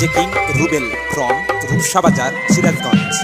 জেকিং Rubel from Rupsa বাজার সিরাজগঞ্জ।